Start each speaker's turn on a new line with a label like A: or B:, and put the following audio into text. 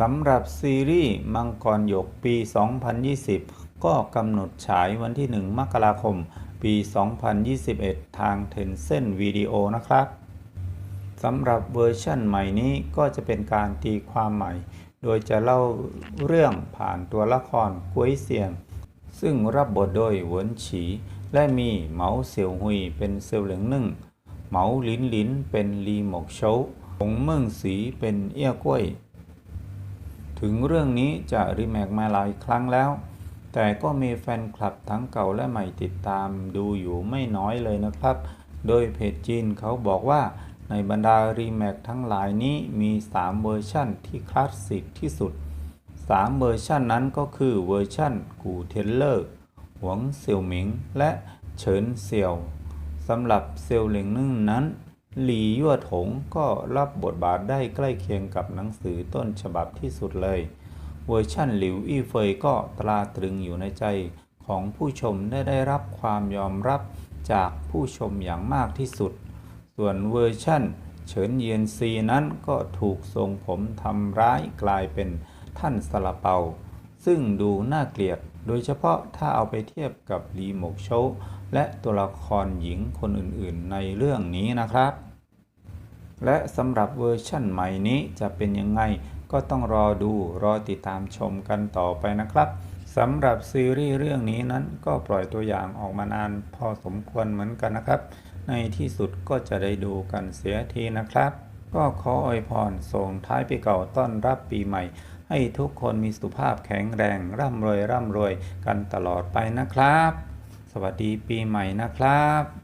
A: สำหรับซีรีส์มังกรหยกปี 2020 ก็กำหนดฉายวันที่ 1 มกราคม ปี 2021 ทาง Tencent Video นะครับสำหรับเวอร์ชั่นใหม่นี้ก็จะเป็นการตีความใหม่ โดยจะเล่าเรื่องผ่านตัวละครกุ้ยเซียง ซึ่งรับบทโดยเหวินฉี และมีเหมาเสี่ยวหุยเป็นเซียวเหลิงนึ่ง เหมาลินลินเป็นลีหมกโชวหงเมิ่งสีเป็นเอี้ยกล้วย ถึงเรื่องนี้จะรีแมคมาหลายครั้งแล้ว แต่ก็มีแฟนคลับทั้งเก่าและใหม่ติดตามดูอยู่ไม่น้อยเลยนะครับ โดยเพจจีนเขาบอกว่าในบรรดารีแมคทั้งหลายนี้มี 3 เวอร์ชั่นที่คลาสสิกที่สุด 3 เวอร์ชันนั้นก็คือเวอร์ชั่นกูเทนเลอร์หวงเสี่ยวหมิง และเฉินเสี่ยวสำหรับเซียวเหลิงนึ่งนั้น หลี่ยั่วถงก็รับบทบาทได้ใกล้เคียงกับหนังสือต้นฉบับที่สุดเลย เวอร์ชั่นหลิวอี้เฟยก็ตราตรึงอยู่ในใจของผู้ชมได้ได้รับความยอมรับจากผู้ชมอย่างมากที่สุด ส่วนเวอร์ชั่นเฉินเยียนซีนั้นก็ถูกทรงผมทำร้ายกลายเป็นท่านสลาเปา ซึ่งดูน่าเกลียด โดยเฉพาะถ้าเอาไปเทียบกับลีหมกโช และตัวละครหญิงคนอื่นๆในเรื่องนี้นะครับ และสำหรับเวอร์ชั่นใหม่นี้จะเป็นยังไงก็ต้องรอดูรอติดตามชมกันต่อไปนะครับสำหรับซีรีส์เรื่องนี้นั้นก็ปล่อยตัวอย่างออกมานานพอสมควรเหมือนกันนะครับ ในที่สุดก็จะได้ดูกันเสียทีนะครับ ก็ขออวยพรส่งท้ายปีเก่าต้อนรับปีใหม่ ให้ทุกคนมีสุขภาพแข็งแรงร่ำรวยร่ำรวยกันตลอดไปนะครับ สวัสดีปีใหม่นะครับ